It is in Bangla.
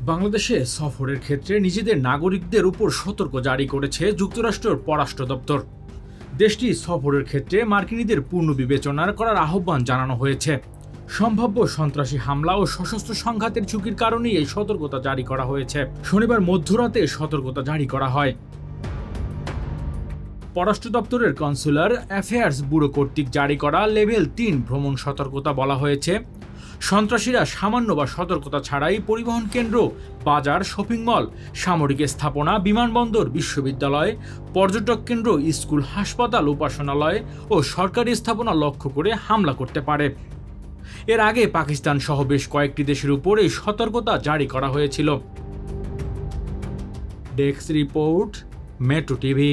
বাংলাদেশে সফরের ক্ষেত্রে নিজেদের নাগরিকদের উপর সতর্ক জারি করেছে যুক্তরাষ্ট্রের পররাষ্ট্র দপ্তর। দেশটি সফরের ক্ষেত্রে মার্কিনীদের পূর্ণ বিবেচনার করার আহ্বান জানানো হয়েছে। সম্ভাব্য সন্ত্রাসী হামলা ও সশস্ত্র সংঘাতের ঝুঁকির কারণেই এই সতর্কতা জারি করা হয়েছে। শনিবার মধ্যরাতে সতর্কতা জারি করা হয়। পররাষ্ট্র দপ্তরের কনসুলার অ্যাফেয়ার্স ব্যুরো কর্তৃক জারি করা লেভেল তিন ভ্রমণ সতর্কতা বলা হয়েছে। সন্ত্রাসীরা সামান্য বা সতর্কতা ছাড়াই পরিবহন কেন্দ্র, বাজার, শপিং মল, সামরিক স্থাপনা, বিমানবন্দর, বিশ্ববিদ্যালয়, পর্যটক কেন্দ্র, স্কুল, হাসপাতাল, উপাসনালয় ও সরকারি স্থাপনা লক্ষ্য করে হামলা করতে পারে। এর আগে পাকিস্তান সহ বেশ কয়েকটি দেশের উপর সতর্কতা জারি করা হয়েছিল। Desk report, metro TV.